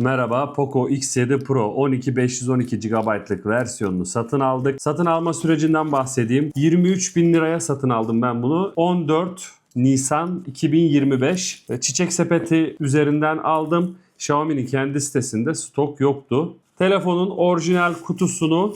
Merhaba Poco X7 Pro 12 512 GB'lık versiyonunu satın aldık. Satın alma sürecinden bahsedeyim. 23 bin liraya satın aldım ben bunu. 14 Nisan 2025 E, Çiçek Sepeti üzerinden aldım. Xiaomi'nin kendi sitesinde stok yoktu. Telefonun orijinal kutusunu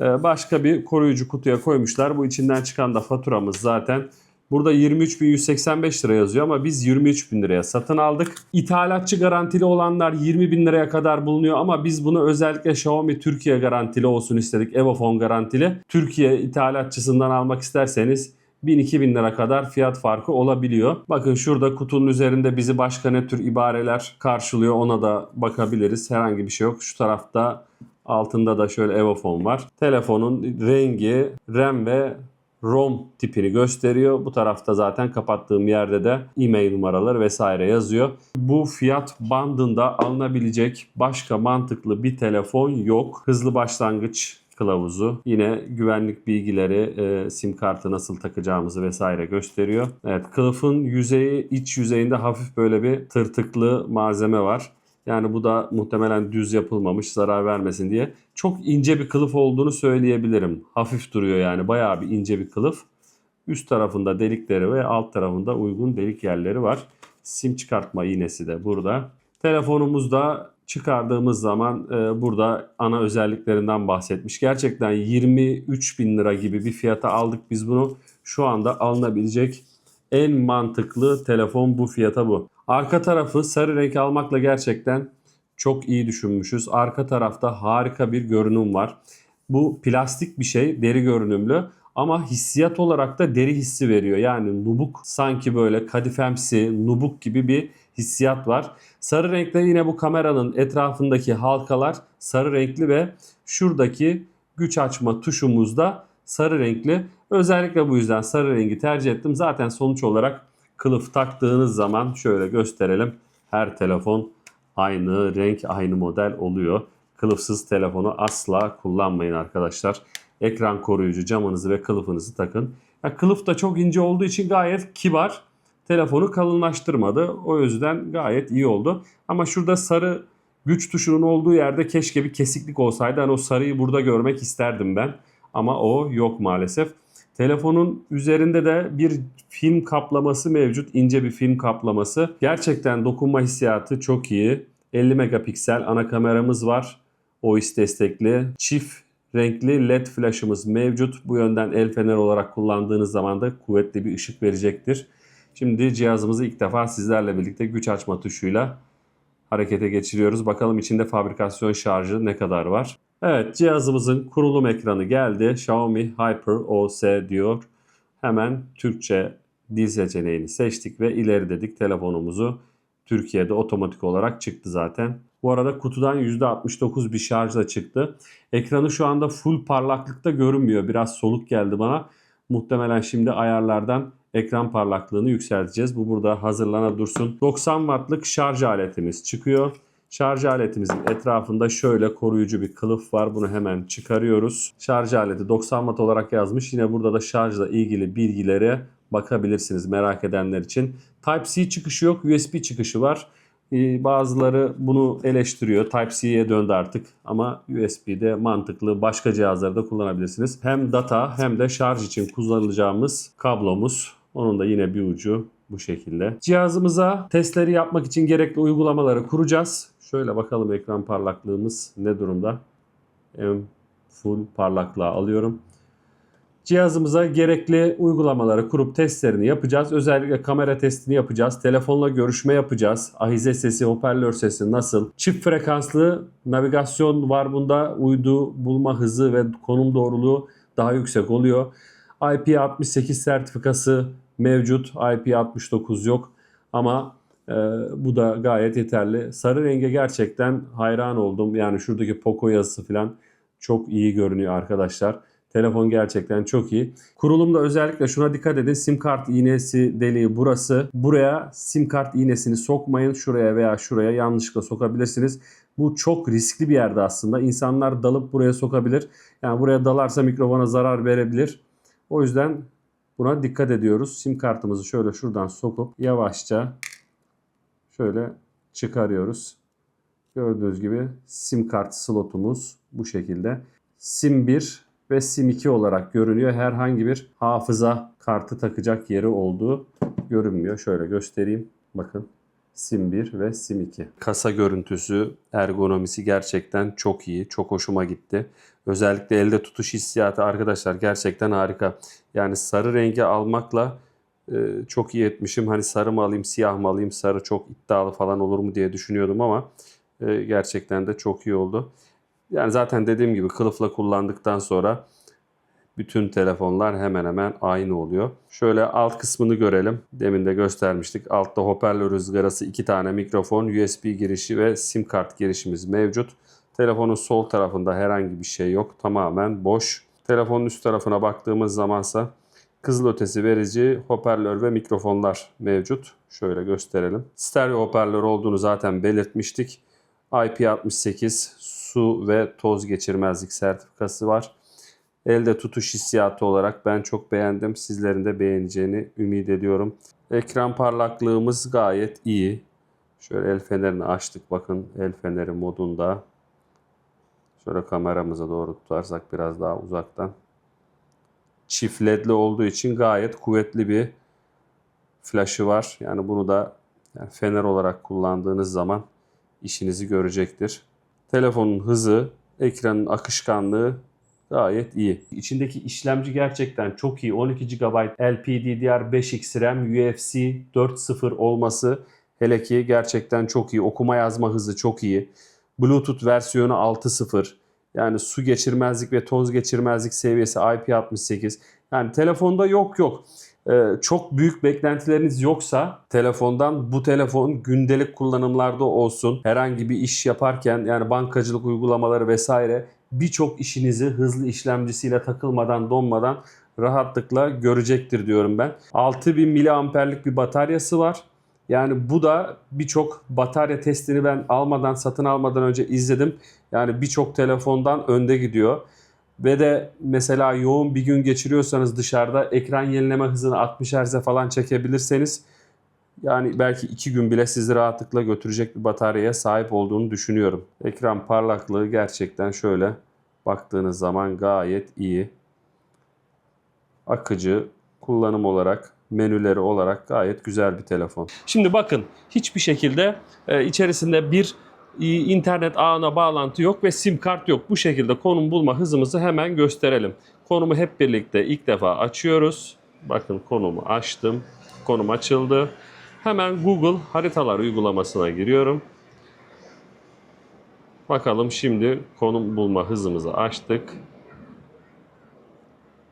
e, başka bir koruyucu kutuya koymuşlar. Bu içinden çıkan da faturamız zaten. Burada 23.185 lira yazıyor ama biz 23.000 liraya satın aldık. İthalatçı garantili olanlar 20.000 liraya kadar bulunuyor ama biz bunu özellikle Xiaomi Türkiye garantili olsun istedik. Evofon garantili. Türkiye ithalatçısından almak isterseniz 1000-2000 lira kadar fiyat farkı olabiliyor. Bakın şurada kutunun üzerinde bizi başka ne tür ibareler karşılıyor ona da bakabiliriz. Herhangi bir şey yok. Şu tarafta altında da şöyle Evofon var. Telefonun rengi, RAM ve ROM tipini gösteriyor. Bu tarafta zaten kapattığım yerde de e-mail numaraları vesaire yazıyor. Bu fiyat bandında alınabilecek başka mantıklı bir telefon yok. Hızlı başlangıç kılavuzu. Yine güvenlik bilgileri, e, sim kartı nasıl takacağımızı vesaire gösteriyor. Evet, kılıfın yüzeyi, iç yüzeyinde hafif böyle bir tırtıklı malzeme var. Yani bu da muhtemelen düz yapılmamış zarar vermesin diye. Çok ince bir kılıf olduğunu söyleyebilirim. Hafif duruyor yani bayağı bir ince bir kılıf. Üst tarafında delikleri ve alt tarafında uygun delik yerleri var. Sim çıkartma iğnesi de burada. Telefonumuzda çıkardığımız zaman e, burada ana özelliklerinden bahsetmiş. Gerçekten 23 bin lira gibi bir fiyata aldık biz bunu. Şu anda alınabilecek en mantıklı telefon bu fiyata bu. Arka tarafı sarı renk almakla gerçekten çok iyi düşünmüşüz. Arka tarafta harika bir görünüm var. Bu plastik bir şey, deri görünümlü ama hissiyat olarak da deri hissi veriyor. Yani nubuk sanki böyle kadifemsi, nubuk gibi bir hissiyat var. Sarı renkte yine bu kameranın etrafındaki halkalar sarı renkli ve şuradaki güç açma tuşumuz da sarı renkli. Özellikle bu yüzden sarı rengi tercih ettim. Zaten sonuç olarak kılıf taktığınız zaman şöyle gösterelim. Her telefon aynı renk, aynı model oluyor. Kılıfsız telefonu asla kullanmayın arkadaşlar. Ekran koruyucu camınızı ve kılıfınızı takın. Ya kılıf da çok ince olduğu için gayet kibar. Telefonu kalınlaştırmadı. O yüzden gayet iyi oldu. Ama şurada sarı güç tuşunun olduğu yerde keşke bir kesiklik olsaydı. Hani o sarıyı burada görmek isterdim ben. Ama o yok maalesef. Telefonun üzerinde de bir film kaplaması mevcut. ince bir film kaplaması. Gerçekten dokunma hissiyatı çok iyi. 50 megapiksel ana kameramız var. OIS destekli. Çift renkli led flaşımız mevcut. Bu yönden el fener olarak kullandığınız zaman da kuvvetli bir ışık verecektir. Şimdi cihazımızı ilk defa sizlerle birlikte güç açma tuşuyla harekete geçiriyoruz. Bakalım içinde fabrikasyon şarjı ne kadar var. Evet cihazımızın kurulum ekranı geldi. Xiaomi Hyper OS diyor. Hemen Türkçe dil seçeneğini seçtik ve ileri dedik telefonumuzu. Türkiye'de otomatik olarak çıktı zaten. Bu arada kutudan %69 bir şarjla çıktı. Ekranı şu anda full parlaklıkta görünmüyor. Biraz soluk geldi bana. Muhtemelen şimdi ayarlardan ekran parlaklığını yükselteceğiz. Bu burada hazırlana dursun. 90 wattlık şarj aletimiz çıkıyor. Şarj aletimizin etrafında şöyle koruyucu bir kılıf var. Bunu hemen çıkarıyoruz. Şarj aleti 90 watt olarak yazmış. Yine burada da şarjla ilgili bilgilere bakabilirsiniz merak edenler için. Type-C çıkışı yok, USB çıkışı var. Ee, Bazıları bunu eleştiriyor. Type-C'ye döndü artık ama USB'de mantıklı başka cihazlarda kullanabilirsiniz. Hem data hem de şarj için kullanacağımız kablomuz. Onun da yine bir ucu bu şekilde. Cihazımıza testleri yapmak için gerekli uygulamaları kuracağız. Şöyle bakalım ekran parlaklığımız ne durumda. En full parlaklığa alıyorum. Cihazımıza gerekli uygulamaları kurup testlerini yapacağız. Özellikle kamera testini yapacağız. Telefonla görüşme yapacağız. Ahize sesi, hoparlör sesi nasıl? Çift frekanslı navigasyon var bunda. Uydu bulma hızı ve konum doğruluğu daha yüksek oluyor. IP68 sertifikası mevcut. IP69 yok. Ama e, bu da gayet yeterli. Sarı renge gerçekten hayran oldum. Yani şuradaki Poco yazısı falan çok iyi görünüyor arkadaşlar. Telefon gerçekten çok iyi. Kurulumda özellikle şuna dikkat edin. Sim kart iğnesi deliği burası. Buraya sim kart iğnesini sokmayın. Şuraya veya şuraya yanlışlıkla sokabilirsiniz. Bu çok riskli bir yerde aslında. İnsanlar dalıp buraya sokabilir. Yani buraya dalarsa mikrofona zarar verebilir. O yüzden buna dikkat ediyoruz. Sim kartımızı şöyle şuradan sokup yavaşça şöyle çıkarıyoruz. Gördüğünüz gibi sim kart slotumuz bu şekilde. Sim 1 ve sim 2 olarak görünüyor. Herhangi bir hafıza kartı takacak yeri olduğu görünmüyor. Şöyle göstereyim. Bakın sim 1 ve sim 2. Kasa görüntüsü, ergonomisi gerçekten çok iyi. Çok hoşuma gitti. Özellikle elde tutuş hissiyatı arkadaşlar gerçekten harika. Yani sarı rengi almakla çok iyi etmişim. Hani sarı mı alayım, siyah mı alayım, sarı çok iddialı falan olur mu diye düşünüyordum ama e, gerçekten de çok iyi oldu. Yani zaten dediğim gibi kılıfla kullandıktan sonra bütün telefonlar hemen hemen aynı oluyor. Şöyle alt kısmını görelim. Demin de göstermiştik. Altta hoparlör ızgarası, iki tane mikrofon, USB girişi ve sim kart girişimiz mevcut. Telefonun sol tarafında herhangi bir şey yok. Tamamen boş. Telefonun üst tarafına baktığımız zamansa kızılötesi verici hoparlör ve mikrofonlar mevcut. Şöyle gösterelim. Stereo hoparlör olduğunu zaten belirtmiştik. IP68 su ve toz geçirmezlik sertifikası var. Elde tutuş hissiyatı olarak ben çok beğendim. Sizlerin de beğeneceğini ümit ediyorum. Ekran parlaklığımız gayet iyi. Şöyle el fenerini açtık. Bakın el feneri modunda. Şöyle kameramıza doğru tutarsak biraz daha uzaktan. Çift ledli olduğu için gayet kuvvetli bir flaşı var. Yani bunu da yani fener olarak kullandığınız zaman işinizi görecektir. Telefonun hızı, ekranın akışkanlığı gayet iyi. İçindeki işlemci gerçekten çok iyi. 12 GB LPDDR5X RAM UFC 4.0 olması hele ki gerçekten çok iyi. Okuma yazma hızı çok iyi. Bluetooth versiyonu 6.0. Yani su geçirmezlik ve toz geçirmezlik seviyesi IP68. Yani telefonda yok yok. Ee, çok büyük beklentileriniz yoksa telefondan bu telefon gündelik kullanımlarda olsun herhangi bir iş yaparken yani bankacılık uygulamaları vesaire birçok işinizi hızlı işlemcisiyle takılmadan donmadan rahatlıkla görecektir diyorum ben. 6000 miliamperlik bir bataryası var. Yani bu da birçok batarya testini ben almadan satın almadan önce izledim. Yani birçok telefondan önde gidiyor. Ve de mesela yoğun bir gün geçiriyorsanız dışarıda ekran yenileme hızını 60 Hz'e falan çekebilirseniz yani belki 2 gün bile sizi rahatlıkla götürecek bir bataryaya sahip olduğunu düşünüyorum. Ekran parlaklığı gerçekten şöyle baktığınız zaman gayet iyi. Akıcı, kullanım olarak, menüleri olarak gayet güzel bir telefon. Şimdi bakın hiçbir şekilde e, içerisinde bir internet ağına bağlantı yok ve sim kart yok. Bu şekilde konum bulma hızımızı hemen gösterelim. Konumu hep birlikte ilk defa açıyoruz. Bakın konumu açtım. Konum açıldı. Hemen Google haritalar uygulamasına giriyorum. Bakalım şimdi konum bulma hızımızı açtık.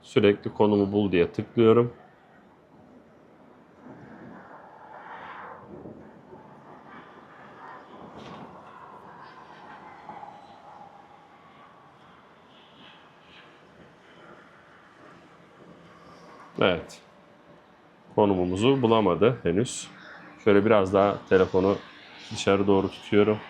Sürekli konumu bul diye tıklıyorum. Evet. Konumumuzu bulamadı henüz. Şöyle biraz daha telefonu dışarı doğru tutuyorum.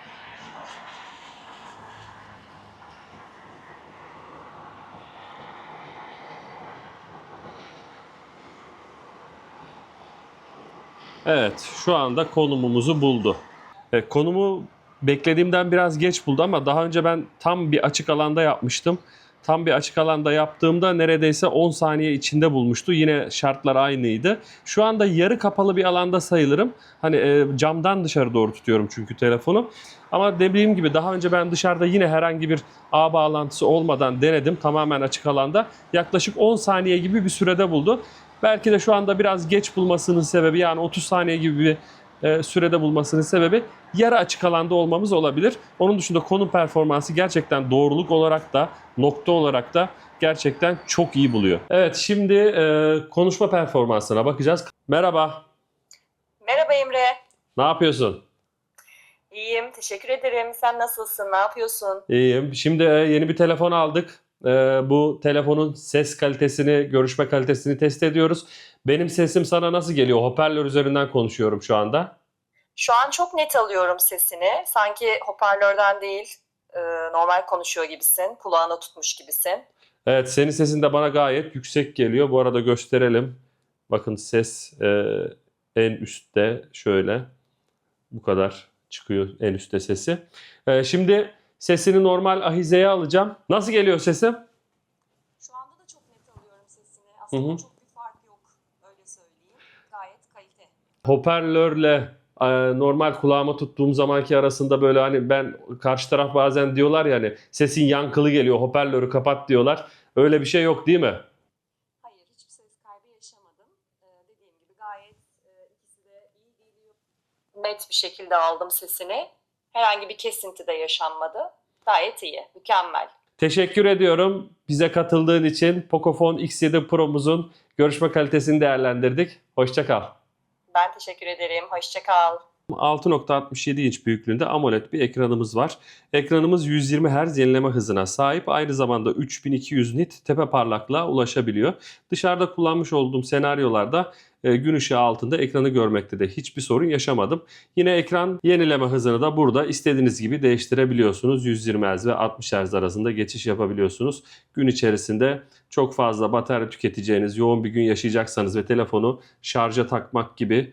Evet, şu anda konumumuzu buldu. E, konumu beklediğimden biraz geç buldu ama daha önce ben tam bir açık alanda yapmıştım. Tam bir açık alanda yaptığımda neredeyse 10 saniye içinde bulmuştu. Yine şartlar aynıydı. Şu anda yarı kapalı bir alanda sayılırım. Hani e, camdan dışarı doğru tutuyorum çünkü telefonu. Ama dediğim gibi daha önce ben dışarıda yine herhangi bir ağ bağlantısı olmadan denedim. Tamamen açık alanda. Yaklaşık 10 saniye gibi bir sürede buldu. Belki de şu anda biraz geç bulmasının sebebi yani 30 saniye gibi bir e, sürede bulmasının sebebi yarı açık alanda olmamız olabilir. Onun dışında konum performansı gerçekten doğruluk olarak da nokta olarak da gerçekten çok iyi buluyor. Evet şimdi e, konuşma performansına bakacağız. Merhaba. Merhaba Emre. Ne yapıyorsun? İyiyim, teşekkür ederim. Sen nasılsın? Ne yapıyorsun? İyiyim. Şimdi e, yeni bir telefon aldık. E, bu telefonun ses kalitesini, görüşme kalitesini test ediyoruz. Benim sesim sana nasıl geliyor? Hoparlör üzerinden konuşuyorum şu anda. Şu an çok net alıyorum sesini. Sanki hoparlörden değil, e, normal konuşuyor gibisin. Kulağına tutmuş gibisin. Evet, senin sesin de bana gayet yüksek geliyor. Bu arada gösterelim. Bakın ses e, en üstte şöyle. Bu kadar çıkıyor en üstte sesi. Ee, şimdi sesini normal ahizeye alacağım. Nasıl geliyor sesim? Şu anda da çok net alıyorum sesini. Aslında Hı hı. çok bir fark yok. Öyle söyleyeyim. Gayet kalite. hoparlörle e, normal kulağıma tuttuğum zamanki arasında böyle hani ben karşı taraf bazen diyorlar ya hani sesin yankılı geliyor hoparlörü kapat diyorlar. Öyle bir şey yok değil mi? Hayır, hiçbir ses kaybı yaşamadım. Ee, dediğim gibi gayet e, ikisi de iyi geliyor. Net bir şekilde aldım sesini. Herhangi bir kesinti de yaşanmadı. Gayet iyi, mükemmel. Teşekkür ediyorum bize katıldığın için. Pocophone X7 Pro'muzun görüşme kalitesini değerlendirdik. Hoşça kal. Ben teşekkür ederim. Hoşça kal. 6.67 inç büyüklüğünde AMOLED bir ekranımız var. Ekranımız 120 Hz yenileme hızına sahip. Aynı zamanda 3200 nit tepe parlaklığa ulaşabiliyor. Dışarıda kullanmış olduğum senaryolarda e, gün ışığı altında ekranı görmekte de hiçbir sorun yaşamadım. Yine ekran yenileme hızını da burada istediğiniz gibi değiştirebiliyorsunuz. 120 Hz ve 60 Hz arasında geçiş yapabiliyorsunuz. Gün içerisinde çok fazla batarya tüketeceğiniz, yoğun bir gün yaşayacaksanız ve telefonu şarja takmak gibi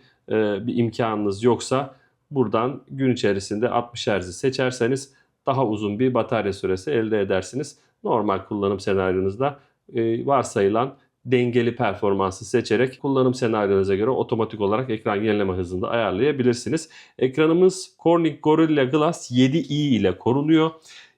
bir imkanınız yoksa buradan gün içerisinde 60 Hz'i seçerseniz daha uzun bir batarya süresi elde edersiniz. Normal kullanım senaryonuzda e, varsayılan dengeli performansı seçerek kullanım senaryonuza göre otomatik olarak ekran yenileme hızını ayarlayabilirsiniz. Ekranımız Corning Gorilla Glass 7i ile korunuyor.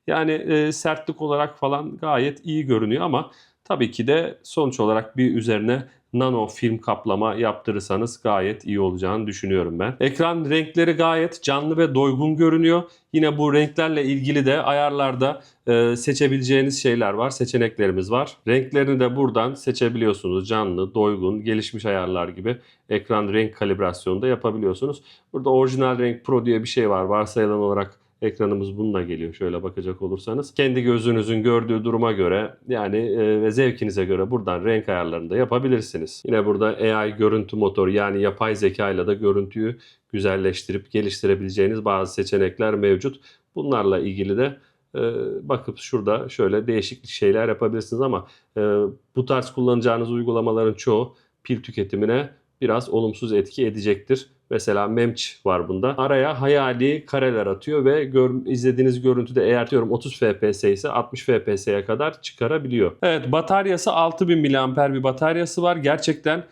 Yani e, sertlik olarak falan gayet iyi görünüyor ama tabii ki de sonuç olarak bir üzerine nano film kaplama yaptırırsanız gayet iyi olacağını düşünüyorum ben. Ekran renkleri gayet canlı ve doygun görünüyor. Yine bu renklerle ilgili de ayarlarda e, seçebileceğiniz şeyler var, seçeneklerimiz var. Renklerini de buradan seçebiliyorsunuz. Canlı, doygun, gelişmiş ayarlar gibi ekran renk kalibrasyonu da yapabiliyorsunuz. Burada orijinal renk pro diye bir şey var. Varsayılan olarak ekranımız bununla geliyor şöyle bakacak olursanız. Kendi gözünüzün gördüğü duruma göre yani e, ve zevkinize göre buradan renk ayarlarını da yapabilirsiniz. Yine burada AI görüntü motoru yani yapay zeka ile de görüntüyü güzelleştirip geliştirebileceğiniz bazı seçenekler mevcut. Bunlarla ilgili de e, bakıp şurada şöyle değişik şeyler yapabilirsiniz ama e, bu tarz kullanacağınız uygulamaların çoğu pil tüketimine biraz olumsuz etki edecektir. Mesela Memch var bunda. Araya hayali kareler atıyor ve gör, izlediğiniz görüntüde eğer diyorum 30 FPS ise 60 FPS'ye kadar çıkarabiliyor. Evet bataryası 6000 mAh bir bataryası var. Gerçekten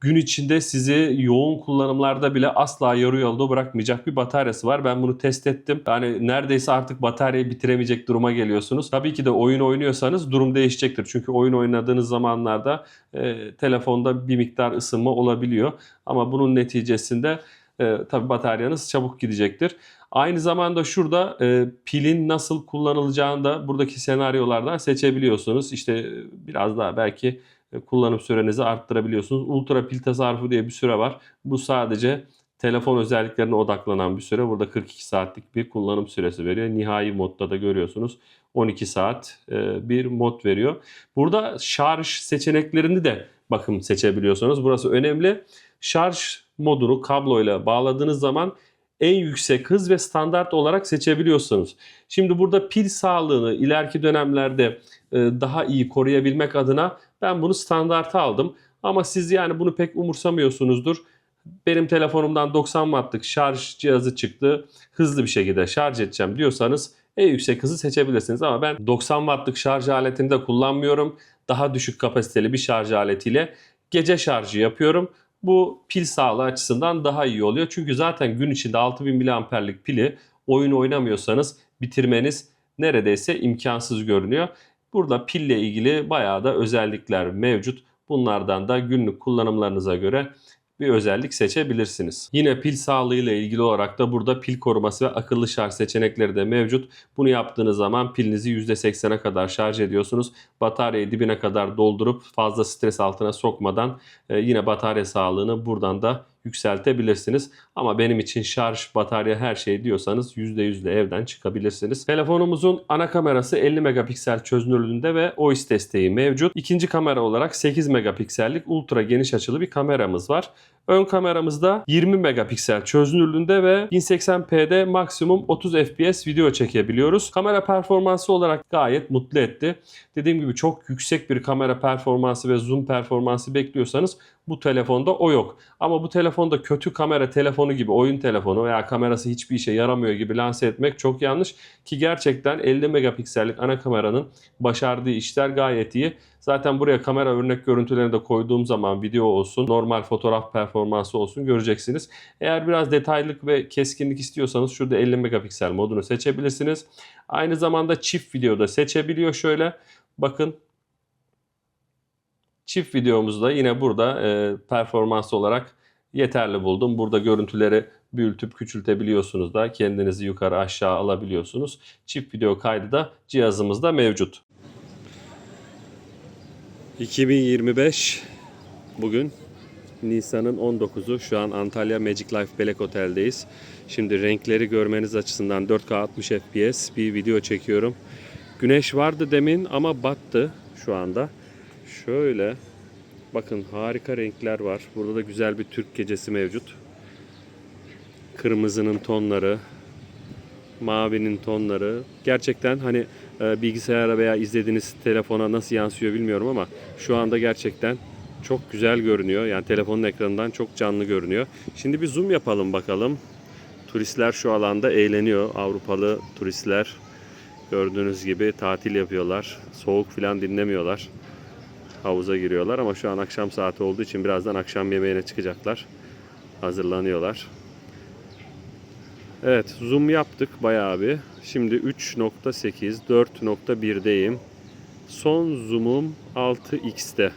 gün içinde sizi yoğun kullanımlarda bile asla yarı yolda bırakmayacak bir bataryası var. Ben bunu test ettim. Yani neredeyse artık bataryayı bitiremeyecek duruma geliyorsunuz. Tabii ki de oyun oynuyorsanız durum değişecektir. Çünkü oyun oynadığınız zamanlarda e, telefonda bir miktar ısınma olabiliyor. Ama bunun neticesinde e, tabii bataryanız çabuk gidecektir. Aynı zamanda şurada e, pilin nasıl kullanılacağını da buradaki senaryolardan seçebiliyorsunuz. İşte e, biraz daha belki kullanım sürenizi arttırabiliyorsunuz. Ultra pil tasarrufu diye bir süre var. Bu sadece telefon özelliklerine odaklanan bir süre. Burada 42 saatlik bir kullanım süresi veriyor. Nihai modda da görüyorsunuz 12 saat e, bir mod veriyor. Burada şarj seçeneklerini de bakın seçebiliyorsunuz. Burası önemli. Şarj modunu kabloyla bağladığınız zaman en yüksek hız ve standart olarak seçebiliyorsunuz. Şimdi burada pil sağlığını ileriki dönemlerde e, daha iyi koruyabilmek adına ben bunu standarta aldım. Ama siz yani bunu pek umursamıyorsunuzdur. Benim telefonumdan 90 wattlık şarj cihazı çıktı. Hızlı bir şekilde şarj edeceğim diyorsanız en yüksek hızı seçebilirsiniz. Ama ben 90 wattlık şarj aletini de kullanmıyorum. Daha düşük kapasiteli bir şarj aletiyle gece şarjı yapıyorum. Bu pil sağlığı açısından daha iyi oluyor. Çünkü zaten gün içinde 6000 mAh'lik pili oyun oynamıyorsanız bitirmeniz neredeyse imkansız görünüyor. Burada pille ilgili bayağı da özellikler mevcut. Bunlardan da günlük kullanımlarınıza göre bir özellik seçebilirsiniz. Yine pil sağlığı ile ilgili olarak da burada pil koruması ve akıllı şarj seçenekleri de mevcut. Bunu yaptığınız zaman pilinizi %80'e kadar şarj ediyorsunuz. Bataryayı dibine kadar doldurup fazla stres altına sokmadan e, yine batarya sağlığını buradan da yükseltebilirsiniz. Ama benim için şarj, batarya her şey diyorsanız %100 de evden çıkabilirsiniz. Telefonumuzun ana kamerası 50 megapiksel çözünürlüğünde ve OIS desteği mevcut. İkinci kamera olarak 8 megapiksellik ultra geniş açılı bir kameramız var. Ön kameramızda 20 megapiksel çözünürlüğünde ve 1080p'de maksimum 30 fps video çekebiliyoruz. Kamera performansı olarak gayet mutlu etti. Dediğim gibi çok yüksek bir kamera performansı ve zoom performansı bekliyorsanız bu telefonda o yok. Ama bu telefonda kötü kamera telefonu gibi oyun telefonu veya kamerası hiçbir işe yaramıyor gibi lanse etmek çok yanlış. Ki gerçekten 50 megapiksellik ana kameranın başardığı işler gayet iyi. Zaten buraya kamera örnek görüntülerini de koyduğum zaman video olsun, normal fotoğraf performansı olsun göreceksiniz. Eğer biraz detaylık ve keskinlik istiyorsanız şurada 50 megapiksel modunu seçebilirsiniz. Aynı zamanda çift videoda seçebiliyor şöyle. Bakın çift videomuzda yine burada e, performans olarak yeterli buldum. Burada görüntüleri büyütüp küçültebiliyorsunuz da kendinizi yukarı aşağı alabiliyorsunuz. Çift video kaydı da cihazımızda mevcut. 2025 bugün Nisan'ın 19'u şu an Antalya Magic Life Belek Otel'deyiz. Şimdi renkleri görmeniz açısından 4K 60 FPS bir video çekiyorum. Güneş vardı demin ama battı şu anda. Şöyle bakın harika renkler var. Burada da güzel bir Türk gecesi mevcut. Kırmızının tonları, mavinin tonları. Gerçekten hani bilgisayara veya izlediğiniz telefona nasıl yansıyor bilmiyorum ama şu anda gerçekten çok güzel görünüyor. Yani telefonun ekranından çok canlı görünüyor. Şimdi bir zoom yapalım bakalım. Turistler şu alanda eğleniyor. Avrupalı turistler gördüğünüz gibi tatil yapıyorlar. Soğuk falan dinlemiyorlar. Havuza giriyorlar ama şu an akşam saati olduğu için birazdan akşam yemeğine çıkacaklar. Hazırlanıyorlar. Evet zoom yaptık bayağı bir. Şimdi 3.8 4.1'deyim. Son zoom'um 6x'te.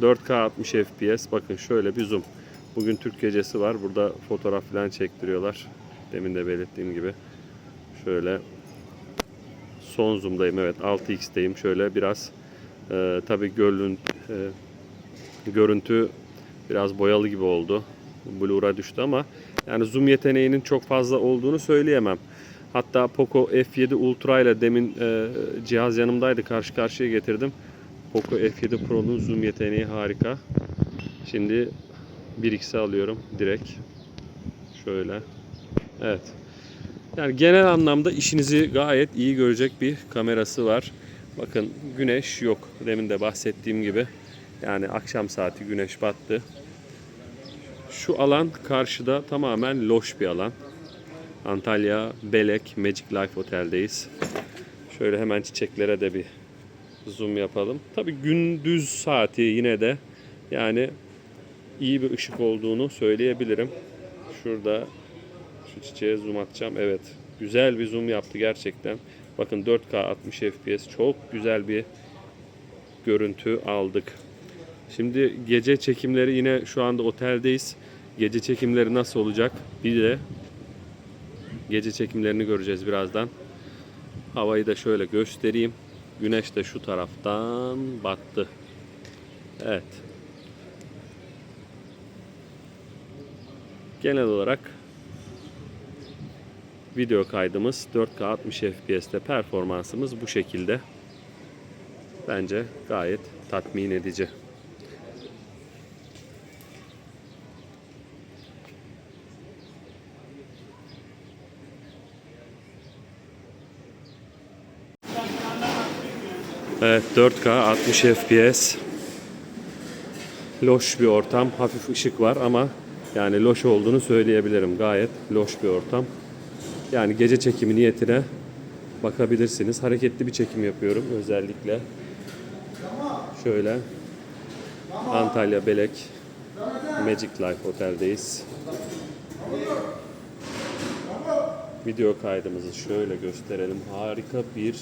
4K 60 FPS. Bakın şöyle bir zoom. Bugün Türk gecesi var. Burada fotoğraf falan çektiriyorlar. Demin de belirttiğim gibi. Şöyle son zoom'dayım. Evet 6x'teyim. Şöyle biraz e, tabii gölün e, görüntü biraz boyalı gibi oldu. Blur'a düştü ama yani zoom yeteneğinin çok fazla olduğunu söyleyemem. Hatta Poco F7 Ultra ile demin e, cihaz yanımdaydı karşı karşıya getirdim. Poco F7 Pro'nun zoom yeteneği harika. Şimdi 1x'e alıyorum direkt. Şöyle. Evet. Yani genel anlamda işinizi gayet iyi görecek bir kamerası var. Bakın güneş yok. Demin de bahsettiğim gibi. Yani akşam saati güneş battı. Şu alan karşıda tamamen loş bir alan. Antalya Belek Magic Life Otel'deyiz. Şöyle hemen çiçeklere de bir zoom yapalım. Tabi gündüz saati yine de yani iyi bir ışık olduğunu söyleyebilirim. Şurada şu çiçeğe zoom atacağım. Evet. Güzel bir zoom yaptı gerçekten. Bakın 4K 60 FPS çok güzel bir görüntü aldık. Şimdi gece çekimleri yine şu anda oteldeyiz. Gece çekimleri nasıl olacak? Bir de gece çekimlerini göreceğiz birazdan. Havayı da şöyle göstereyim. Güneş de şu taraftan battı. Evet. Genel olarak video kaydımız 4K 60 FPS'te performansımız bu şekilde. Bence gayet tatmin edici. Evet 4K 60 FPS. Loş bir ortam. Hafif ışık var ama yani loş olduğunu söyleyebilirim. Gayet loş bir ortam. Yani gece çekimi niyetine bakabilirsiniz. Hareketli bir çekim yapıyorum özellikle. Şöyle Antalya Belek Magic Life Otel'deyiz. Video kaydımızı şöyle gösterelim. Harika bir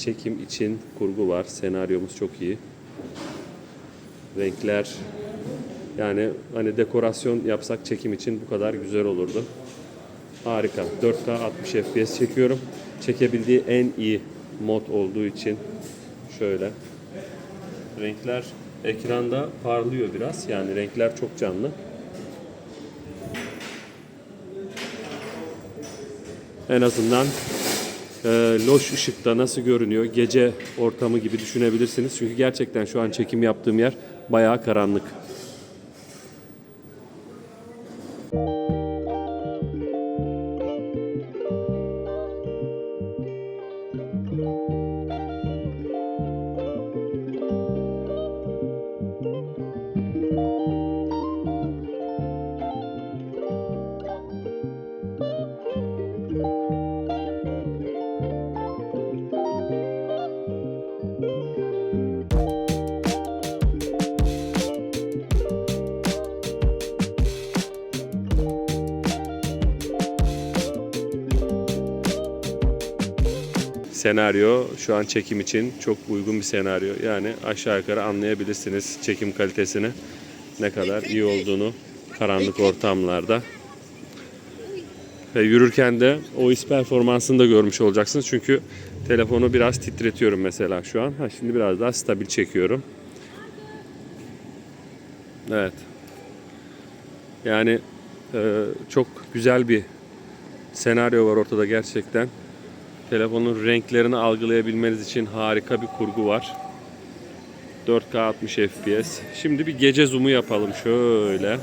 çekim için kurgu var. Senaryomuz çok iyi. Renkler yani hani dekorasyon yapsak çekim için bu kadar güzel olurdu. Harika. 4K 60 FPS çekiyorum. Çekebildiği en iyi mod olduğu için şöyle. Renkler ekranda parlıyor biraz. Yani renkler çok canlı. En azından e, loş ışıkta nasıl görünüyor gece ortamı gibi düşünebilirsiniz. Çünkü gerçekten şu an çekim yaptığım yer bayağı karanlık. Senaryo şu an çekim için çok uygun bir senaryo. Yani aşağı yukarı anlayabilirsiniz çekim kalitesini ne kadar iyi olduğunu karanlık ortamlarda. Ve yürürken de o is performansını da görmüş olacaksınız. Çünkü telefonu biraz titretiyorum mesela şu an. Ha, şimdi biraz daha stabil çekiyorum. Evet. Yani e, çok güzel bir senaryo var ortada gerçekten. Telefonun renklerini algılayabilmeniz için harika bir kurgu var. 4K 60 FPS. Şimdi bir gece zoom'u yapalım şöyle.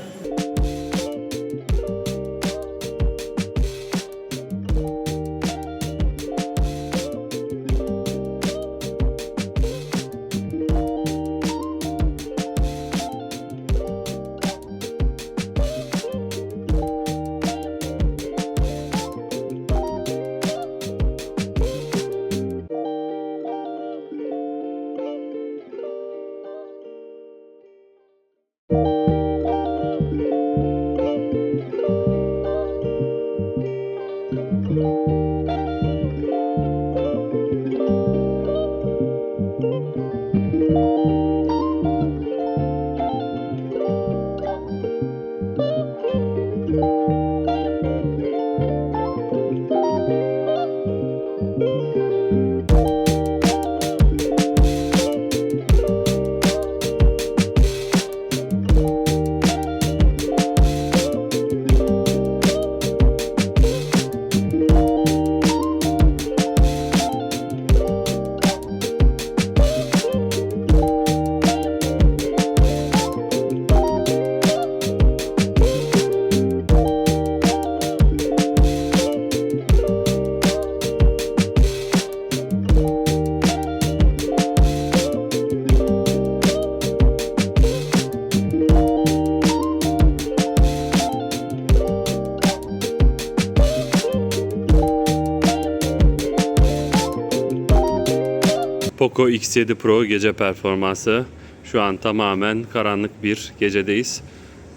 Poco X7 Pro gece performansı. Şu an tamamen karanlık bir gecedeyiz.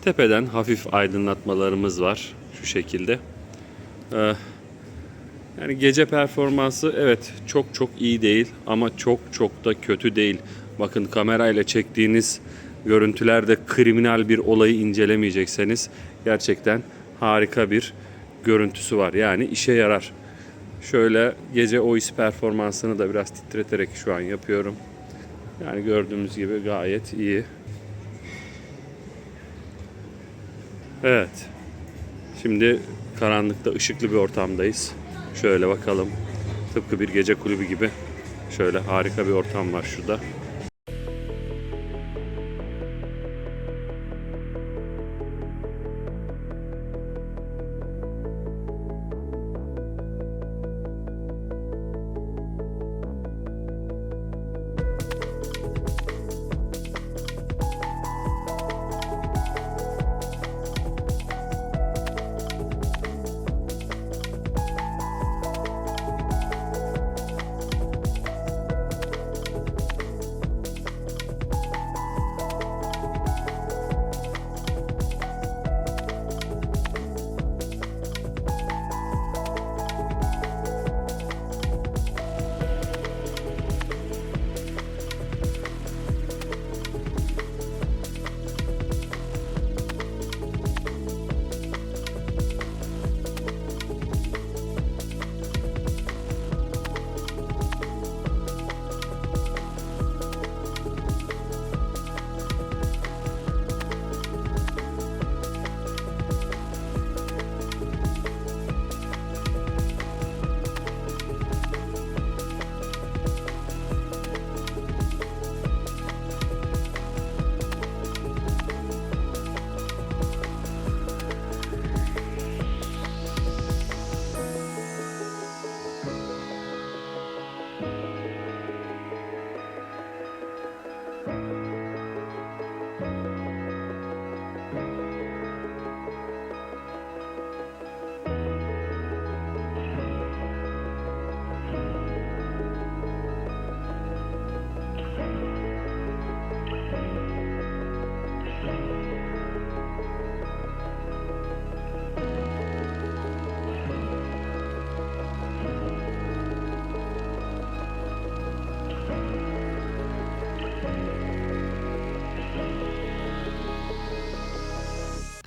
Tepeden hafif aydınlatmalarımız var şu şekilde. Ee, yani gece performansı evet çok çok iyi değil ama çok çok da kötü değil. Bakın kamerayla çektiğiniz görüntülerde kriminal bir olayı incelemeyecekseniz gerçekten harika bir görüntüsü var. Yani işe yarar. Şöyle gece OIS performansını da biraz titreterek şu an yapıyorum. Yani gördüğümüz gibi gayet iyi. Evet. Şimdi karanlıkta ışıklı bir ortamdayız. Şöyle bakalım. Tıpkı bir gece kulübü gibi. Şöyle harika bir ortam var şurada.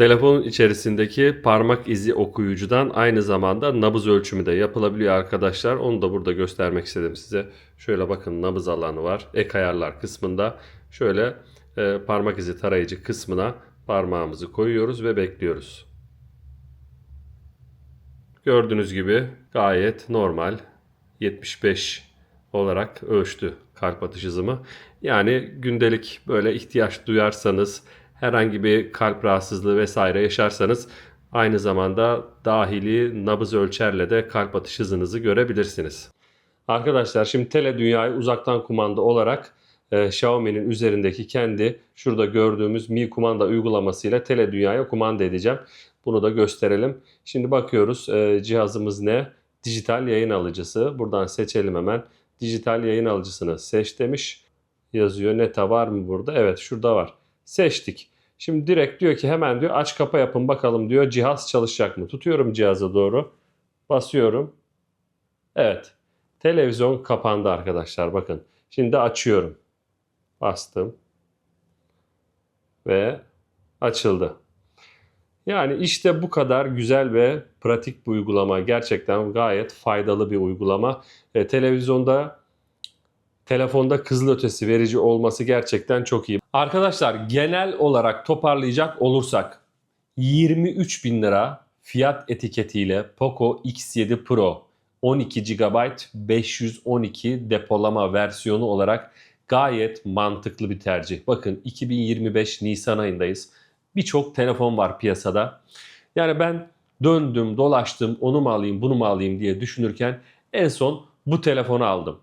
Telefonun içerisindeki parmak izi okuyucudan aynı zamanda nabız ölçümü de yapılabiliyor arkadaşlar. Onu da burada göstermek istedim size. Şöyle bakın nabız alanı var. Ek ayarlar kısmında şöyle e, parmak izi tarayıcı kısmına parmağımızı koyuyoruz ve bekliyoruz. Gördüğünüz gibi gayet normal 75 olarak ölçtü kalp atış hızımı. Yani gündelik böyle ihtiyaç duyarsanız herhangi bir kalp rahatsızlığı vesaire yaşarsanız aynı zamanda dahili nabız ölçerle de kalp atış hızınızı görebilirsiniz. Arkadaşlar şimdi tele dünyayı uzaktan kumanda olarak e, Xiaomi'nin üzerindeki kendi şurada gördüğümüz Mi kumanda uygulamasıyla tele dünyaya kumanda edeceğim. Bunu da gösterelim. Şimdi bakıyoruz e, cihazımız ne? Dijital yayın alıcısı. Buradan seçelim hemen. Dijital yayın alıcısını seç demiş. Yazıyor. Neta var mı burada? Evet şurada var. Seçtik. Şimdi direkt diyor ki hemen diyor aç kapa yapın bakalım diyor cihaz çalışacak mı? Tutuyorum cihaza doğru. Basıyorum. Evet. Televizyon kapandı arkadaşlar bakın. Şimdi açıyorum. Bastım. Ve açıldı. Yani işte bu kadar güzel ve pratik bir uygulama. Gerçekten gayet faydalı bir uygulama. E, televizyonda, telefonda kızılötesi verici olması gerçekten çok iyi. Arkadaşlar genel olarak toparlayacak olursak 23 bin lira fiyat etiketiyle Poco X7 Pro 12 GB 512 depolama versiyonu olarak gayet mantıklı bir tercih. Bakın 2025 Nisan ayındayız. Birçok telefon var piyasada. Yani ben döndüm, dolaştım, onu mu alayım, bunu mu alayım diye düşünürken en son bu telefonu aldım.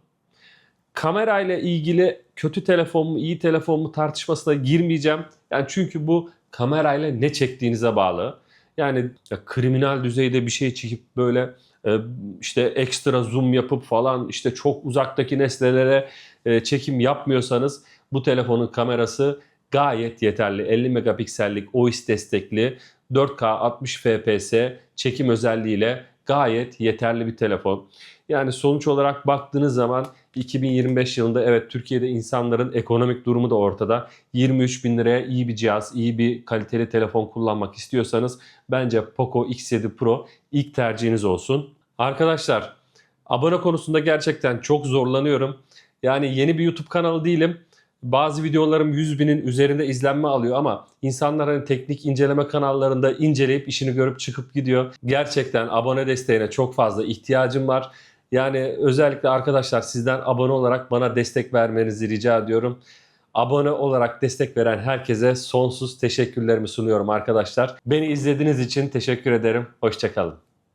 Kamerayla ilgili kötü telefon mu, iyi telefon mu tartışmasına girmeyeceğim. Yani çünkü bu kamerayla ne çektiğinize bağlı. Yani ya kriminal düzeyde bir şey çekip böyle e, işte ekstra zoom yapıp falan işte çok uzaktaki nesnelere e, çekim yapmıyorsanız bu telefonun kamerası gayet yeterli. 50 megapiksellik OIS destekli 4K 60 fps çekim özelliğiyle gayet yeterli bir telefon. Yani sonuç olarak baktığınız zaman 2025 yılında evet Türkiye'de insanların ekonomik durumu da ortada. 23 bin liraya iyi bir cihaz, iyi bir kaliteli telefon kullanmak istiyorsanız bence Poco X7 Pro ilk tercihiniz olsun. Arkadaşlar abone konusunda gerçekten çok zorlanıyorum. Yani yeni bir YouTube kanalı değilim. Bazı videolarım 100 binin üzerinde izlenme alıyor ama insanlar hani teknik inceleme kanallarında inceleyip işini görüp çıkıp gidiyor. Gerçekten abone desteğine çok fazla ihtiyacım var. Yani özellikle arkadaşlar sizden abone olarak bana destek vermenizi rica ediyorum. Abone olarak destek veren herkese sonsuz teşekkürlerimi sunuyorum arkadaşlar. Beni izlediğiniz için teşekkür ederim. Hoşçakalın.